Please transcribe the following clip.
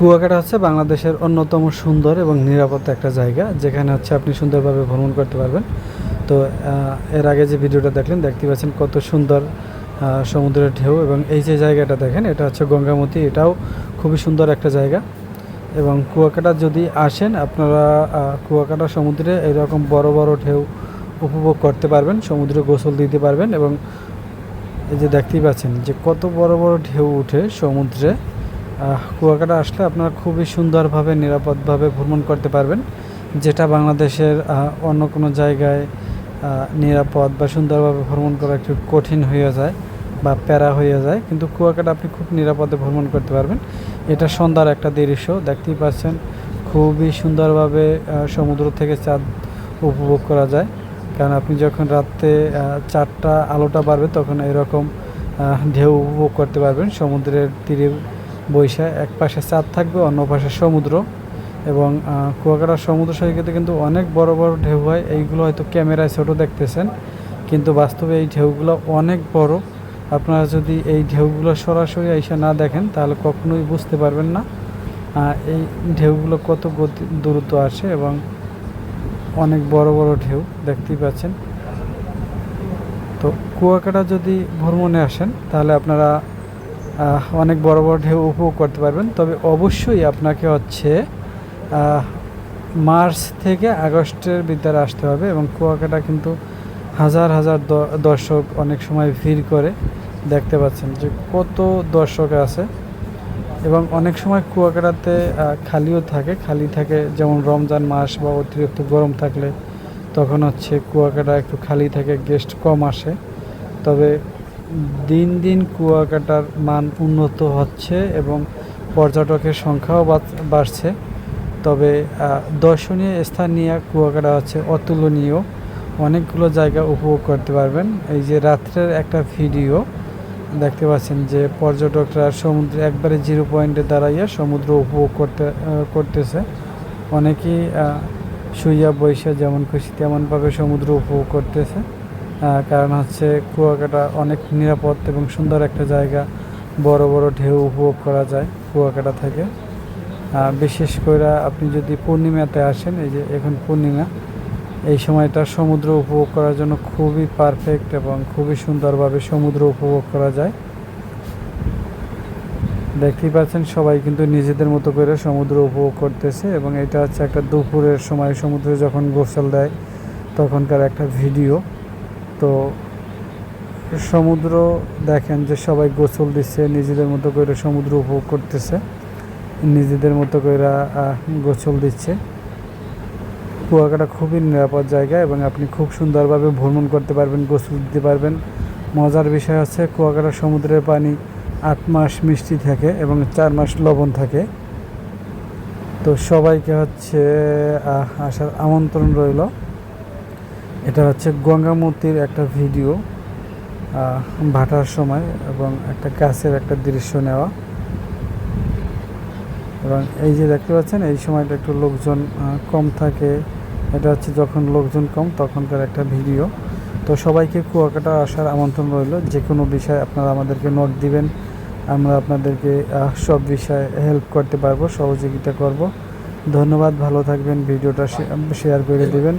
কুয়াকাটা হচ্ছে বাংলাদেশের অন্যতম সুন্দর এবং নিরাপদ একটা জায়গা, যেখানে হচ্ছে আপনি সুন্দরভাবে ভ্রমণ করতে পারবেন। তো এর আগে যে ভিডিওটা দেখলেন, দেখতে পাচ্ছেন কত সুন্দর সমুদ্রের ঢেউ এবং এই যে জায়গাটা দেখেন, এটা হচ্ছে গঙ্গামতি, এটাও খুবই সুন্দর একটা জায়গা। এবং কুয়াকাটা যদি আসেন, আপনারা কুয়াকাটা সমুদ্রে এরকম বড় বড় ঢেউ উপভোগ করতে পারবেন, সমুদ্রে গোসল দিতে পারবেন এবং এই যে দেখতেই পাচ্ছেন যে কত বড় বড় ঢেউ উঠে সমুদ্রে। কুয়াকাটা আসলে আপনারা খুবই সুন্দরভাবে, নিরাপদভাবে ভ্রমণ করতে পারবেন। যেটা বাংলাদেশের অন্য কোনো জায়গায় নিরাপদ বা সুন্দরভাবে ভ্রমণ করা একটু কঠিন হয়ে যায় বা প্যারা হয়ে যায়। কিন্তু কুয়াকাটা আপনি খুব নিরাপদে ভ্রমণ করতে পারবেন। এটা সন্ধ্যার একটা দৃশ্য দেখতেই পাচ্ছেন। খুবই সুন্দরভাবে সমুদ্র থেকে চাঁদ উপভোগ করা যায়। কারণ আপনি যখন রাত্রে চারটা আলোটা বাড়বে, তখন এরকম ঢেউ উপভোগ করতে পারবেন। সমুদ্রের তীরে বৈশা এক পাশে চাঁদ থাকবে, অন্য পাশে সমুদ্র এবং কুয়াকাটার সমুদ্র সৈকতে কিন্তু অনেক বড় বড় ঢেউ হয়। এইগুলো হয়তো ক্যামেরায় ছোটো দেখতেছেন, কিন্তু বাস্তবে এই ঢেউগুলো অনেক বড়। আপনারা যদি এই ঢেউগুলো সরাসরি এসে না দেখেন, তাহলে কখনোই বুঝতে পারবেন না এই ঢেউগুলো কত গতি দ্রুত আসে এবং অনেক বড় বড় ঢেউ দেখতেই পাচ্ছেন। তো কুয়াকাটা যদি ভ্রমণে আসেন, তাহলে আপনারা অনেক বড় বড় ঢেউ উপভোগ করতে পারবেন। তবে অবশ্যই আপনাকে হচ্ছে মার্চ থেকে আগস্টের ভিতরে আসতে হবে এবং কুয়াকাটা কিন্তু হাজার হাজার দর্শক অনেক সময় ভিড় করে দেখতে পাচ্ছেন যে কত দর্শক আছে। এবং অনেক সময় কুয়াকাটাতে খালিও থাকে, খালি থাকে যেমন রমজান মাস বা অতিরিক্ত গরম থাকলে তখন হচ্ছে কুয়াকাটা একটু খালি থাকে গেস্ট কম আসে। তবে দিন দিন কুয়াকাটার মান উন্নত হচ্ছে এবং পর্যটকের সংখ্যাও বাড়ছে। তবে দর্শনীয় স্থান নিয়ে কুয়াকাটা হচ্ছে অতুলনীয়। অনেকগুলো জায়গা উপভোগ করতে পারবেন। এই যে রাত্রের একটা ভিডিও, দেখতে পাচ্ছেন যে পর্যটকরা সমুদ্রে একবারে জিরো পয়েন্টে দাঁড়াইয়া সমুদ্র উপভোগ করতে করতেছে। অনেকেই শুইয়া বৈশা যেমন খুশি তেমনভাবে সমুদ্র উপভোগ করতেছে। কারণ হচ্ছে কুয়াকাটা অনেক নিরাপদ এবং সুন্দর একটা জায়গা। বড় বড় ঢেউ উপভোগ করা যায় কুয়াকাটা থেকে। বিশেষ করে আপনি যদি পূর্ণিমাতে আসেন, এই যে এখন পূর্ণিমা, এই সময়টা সমুদ্র উপভোগ করার জন্য খুবই পারফেক্ট এবং খুবই সুন্দরভাবে সমুদ্র উপভোগ করা যায়। দেখতেই পাচ্ছেন সবাই কিন্তু নিজেদের মতো করে সমুদ্র উপভোগ করতেছে এবং এটা হচ্ছে একটা দুপুরের সময় সমুদ্রে যখন গোসল দেয়, তখনকার একটা ভিডিও। তো সমুদ্র দেখেন যে সবাই গোসল দিচ্ছে, নিজেদের মতো করে সমুদ্র উপভোগ করতেছে, নিজেদের মতো করে গোসল দিচ্ছে। কুয়াকাটা খুবই নিরাপদ জায়গা এবং আপনি খুব সুন্দরভাবে ভ্রমণ করতে পারবেন, গোসল দিতে পারবেন। মজার বিষয় হচ্ছে কুয়াকাটা সমুদ্রের পানি আট মাস মিষ্টি থাকে এবং চার মাস লবণ থাকে। তো সবাইকে হচ্ছে আসার আমন্ত্রণ রইল। এটা হচ্ছে গঙ্গামতির একটা ভিডিও ভাটার সময় এবং একটা গাছের একটা দৃশ্য নেওয়া। এবং এই যে দেখতে পাচ্ছেন, এই সময়টা একটু লোকজন কম থাকে। এটা হচ্ছে যখন লোকজন কম, তখনকার একটা ভিডিও। তো সবাইকে কুয়াকাটা আসার আমন্ত্রণ রইল। যে কোনো বিষয়ে আপনারা আমাদেরকে নোট দিবেন, আমরা আপনাদেরকে সব বিষয়ে হেল্প করতে পারব, সহযোগিতা করব। ধন্যবাদ, ভালো থাকবেন। ভিডিওটা শেয়ার করে দিবেন।